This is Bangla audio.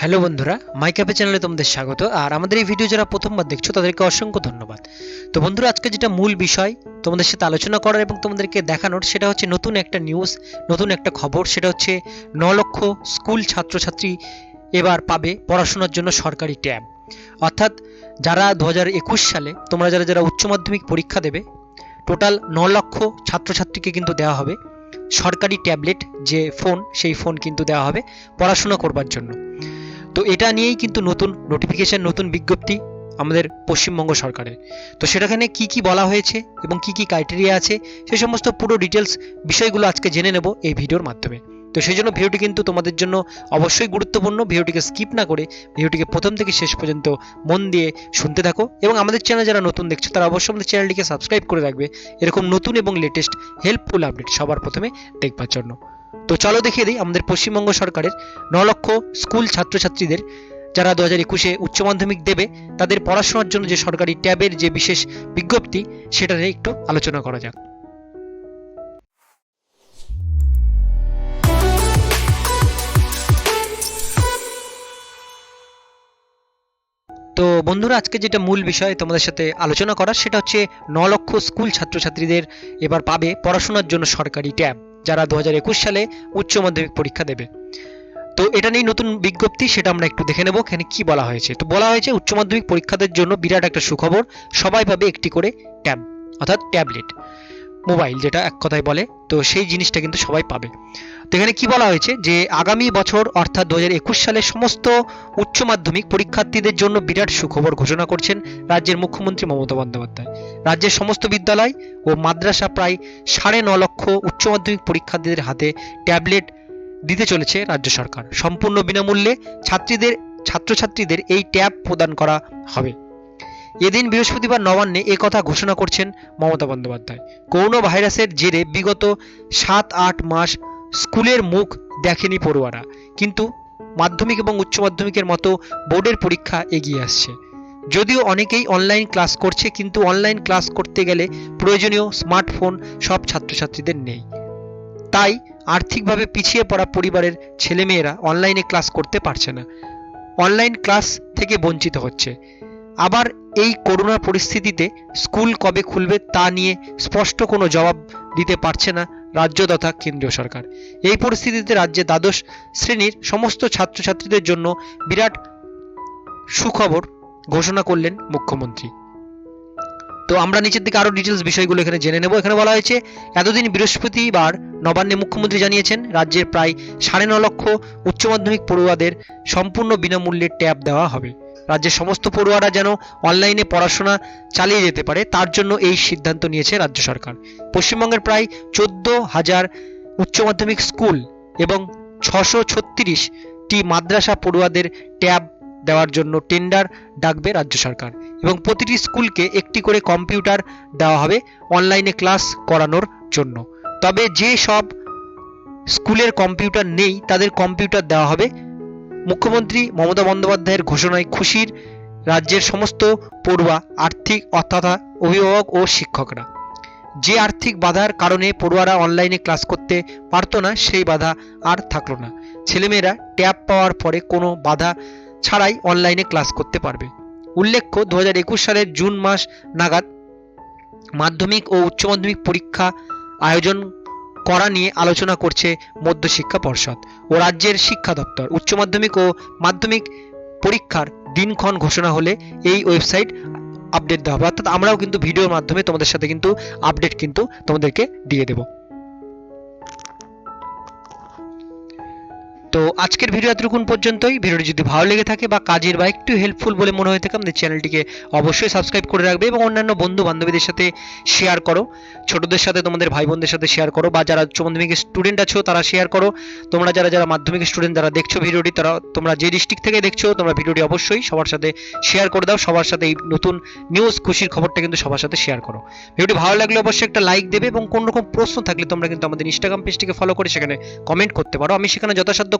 হ্যালো বন্ধুরা মাই ক্যাপে চ্যানেলে তোমাদের স্বাগত। আর আমাদের এই ভিডিও যারা প্রথমবার দেখছ, তাদেরকে অসংখ্য ধন্যবাদ। তো বন্ধুরা, আজকে যেটা মূল বিষয়, তোমাদের সাথে আলোচনা করার এবং তোমাদেরকে দেখানোর, সেটা হচ্ছে নতুন একটা নিউজ নতুন একটা খবর, সেটা হচ্ছে ন লক্ষ স্কুল ছাত্রছাত্রী এবার পাবে পড়াশোনার জন্য সরকারি ট্যাব। অর্থাৎ যারা দু হাজার একুশ সালে, তোমরা যারা যারা উচ্চ মাধ্যমিক পরীক্ষা দেবে টোটাল ন লক্ষ ছাত্রছাত্রীকে কিন্তু দেওয়া হবে সরকারি ট্যাবলেট, যে ফোন সেই ফোন কিন্তু দেওয়া হবে পড়াশোনা করবার জন্য। তো এটা নিয়েই কিন্তু নতুন নোটিফিকেশন নতুন বিজ্ঞপ্তি আমাদের পশ্চিমবঙ্গ সরকারের। তো সেটাখানে কি কি বলা হয়েছে এবং কি কি ক্রাইটেরিয়া আছে, সে সমস্ত পুরো ডিটেলস বিষয়গুলো আজকে জেনে নেব এই ভিডিওর মাধ্যমে। তো সেই জন্য ভিডিওটি কিন্তু তোমাদের জন্য অবশ্যই গুরুত্বপূর্ণ। ভিডিওটিকে স্কিপ না করে ভিডিওটিকে প্রথম থেকে শেষ পর্যন্ত মন দিয়ে শুনতে থাকো এবং আমাদের চ্যানেল যারা নতুন দেখছ, তারা অবশ্যই আমাদের চ্যানেলটিকে সাবস্ক্রাইব করে রাখবে। এরকম নতুন এবং লেটেস্ট হেল্পফুল আপডেট সবার প্রথমে দেখবার জন্য। তো চলো দেখিয়ে দিই আমাদের পশ্চিমবঙ্গ সরকারের ন লক্ষ স্কুল ছাত্রছাত্রীদের যারা দু হাজার একুশে উচ্চ মাধ্যমিক দেবে, তাদের পড়াশোনার জন্য যে সরকারি ট্যাবের যে বিশেষ বিজ্ঞপ্তি সেটা নিয়ে একটু আলোচনা করা যাক। তো বন্ধুরা, আজকে যেটা মূল বিষয় তোমাদের সাথে আলোচনা করার, সেটা হচ্ছে ন লক্ষ স্কুল ছাত্রছাত্রীদের এবার পাবে পড়াশোনার জন্য সরকারি ট্যাব। যারা দু হাজার একুশ সালে উচ্চ মাধ্যমিক পরীক্ষা দেবে। তো এটা নিয়ে নতুন বিজ্ঞপ্তি, সেটা আমরা একটু দেখে নেব এখানে কি বলা হয়েছে। তো বলা হয়েছে, উচ্চ মাধ্যমিক পরীক্ষাদের জন্য বিরাট একটা সুখবর, সবাই পাবে একটি করে ট্যাব, অর্থাৎ ট্যাবলেট। মোবাইল যেটা এক কথায় বলে, তো সেই জিনিসটা কিন্তু সবাই পাবে। তো এখানে কি বলা হয়েছে? যে আগামী বছর অর্থাৎ দু হাজার একুশ সালে সমস্ত উচ্চ মাধ্যমিক পরীক্ষার্থীদের জন্য বিরাট সুখবর ঘোষণা করছেন রাজ্যের মুখ্যমন্ত্রী মমতা বন্দ্যোপাধ্যায়। রাজ্যের সমস্ত বিদ্যালয় ও মাদ্রাসা প্রায় সাড়ে ন লক্ষ উচ্চ মাধ্যমিক পরীক্ষার্থীদের হাতে ট্যাবলেট দিতে চলেছে রাজ্য সরকার। সম্পূর্ণ বিনামূল্যে ছাত্রীদের, ছাত্রছাত্রীদের এই ট্যাব প্রদান করা হবে। এদিন বৃহস্পতিবার নবান্নে এ কথা ঘোষণা করছেন মমতা বন্দ্যোপাধ্যায়। করোনা ভাইরাসের জেরে বিগত সাত আট মাস স্কুলের মুখ দেখেনি পড়ুয়ারা। কিন্তু মাধ্যমিক এবং উচ্চ মাধ্যমিকের মতো বোর্ডের পরীক্ষা এগিয়ে আসছে। যদিও অনেকেই অনলাইন ক্লাস করছে, কিন্তু অনলাইন ক্লাস করতে গেলে প্রয়োজনীয় স্মার্টফোন সব ছাত্রছাত্রীদের নেই। তাই আর্থিকভাবে পিছিয়ে পড়া পরিবারের ছেলেমেয়েরা অনলাইনে ক্লাস করতে পারছে না। অনলাইন ক্লাস থেকে বঞ্চিত হচ্ছে। আবার এই করোনা পরিস্থিতিতে স্কুল কবে খুলবে তা নিয়ে স্পষ্ট কোনো জবাব দিতে পারছে না রাজ্য তথা কেন্দ্রীয় সরকার। এই পরিস্থিতিতে রাজ্যে দ্বাদশ শ্রেণির সমস্ত ছাত্রছাত্রীদের জন্য বিরাট সুখবর ঘোষণা করলেন মুখ্যমন্ত্রী। তো আমরা নিচের দিকে আরও ডিটেলস বিষয়গুলো এখানে জেনে নেব। এখানে বলা হয়েছে, এতদিন বৃহস্পতিবার নবান্নে মুখ্যমন্ত্রী জানিয়েছেন, রাজ্যের প্রায় সাড়ে ন লক্ষ উচ্চ মাধ্যমিক পড়ুয়াদের সম্পূর্ণ বিনামূল্যে ট্যাব দেওয়া হবে। রাজ্যের সমস্ত পড়ুয়ারা যেন অনলাইনে পড়াশোনা চালিয়ে যেতে পারে, তার জন্য এই সিদ্ধান্ত নিয়েছে রাজ্য সরকার। পশ্চিমবঙ্গের প্রায় চোদ্দ হাজার উচ্চ মাধ্যমিক স্কুল এবং ছশো ছত্রিশটি মাদ্রাসা পড়ুয়াদের ট্যাব দেওয়ার জন্য টেন্ডার ডাকবে রাজ্য সরকার এবং প্রতিটি স্কুলকে একটি করে কম্পিউটার দেওয়া হবে অনলাইনে ক্লাস করানোর জন্য। তবে যে সব স্কুলের কম্পিউটার নেই, তাদের কম্পিউটার দেওয়া হবে মুখ্যমন্ত্রী মমতা বন্দ্যোপাধ্যায়ের ঘোষণায় খুশির রাজ্যের সমস্ত পড়ুয়া, আর্থিক অর্থাৎ অভিভাবক ও শিক্ষকরা। যে আর্থিক বাধার কারণে পড়ুয়ারা অনলাইনে ক্লাস করতে পারতো না, সেই বাধা আর থাকল না। ছেলেমেয়েরা ট্যাব পাওয়ার পরে কোনো বাধা ছাড়াই অনলাইনে ক্লাস করতে পারবে। উল্লেখ্য, দু হাজার একুশ সালের জুন মাস নাগাদ মাধ্যমিক ও উচ্চ মাধ্যমিক পরীক্ষা আয়োজন করা নিয়ে আলোচনা করছে মধ্যশিক্ষা পর্ষদ ও রাজ্যের শিক্ষা দপ্তর। উচ্চ মাধ্যমিক ও মাধ্যমিক পরীক্ষার দিনক্ষণ ঘোষণা হলে এই ওয়েবসাইট আপডেট দেওয়া হবে। অর্থাৎ আমরাও কিন্তু ভিডিওর মাধ্যমে তোমাদের সাথে কিন্তু আপডেট কিন্তু তোমাদেরকে দিয়ে দেবো। তো আজকের ভিডিও এতটুকুন পর্যন্তই। ভিডিওটি যদি ভালো লেগে থাকে বা কাজের বা একটু হেল্পফুল বলে মনে হয়ে থাকে, আমাদের চ্যানেলটিকে অবশ্যই সাবস্ক্রাইব করে রাখবে এবং অন্যান্য বন্ধু বান্ধবীদের সাথে শেয়ার করো। ছোটদের সাথে তোমাদের ভাই বোনদের সাথে শেয়ার করো বা যারা উচ্চ মাধ্যমিকের স্টুডেন্ট আছো, তারা শেয়ার করো। তোমরা যারা যারা মাধ্যমিক স্টুডেন্ট যারা দেখছ ভিডিওটি, তারা তোমরা যে ডিস্ট্রিক্ট থেকে দেখছ, তোমরা ভিডিওটি অবশ্যই সবার সাথে শেয়ার করে দাও। সবার সাথে এই নতুন নিউজ খুশির খবরটা কিন্তু সবার সাথে শেয়ার করো। ভিডিওটি ভালো লাগলে অবশ্যই একটা লাইক দেবে এবং কোনো রকম প্রশ্ন থাকলে তোমরা কিন্তু আমাদের ইনস্টাগ্রাম পেজটিকে ফলো করে সেখানে কমেন্ট করতে পারো। আমি সেখানে যথাসাধ্য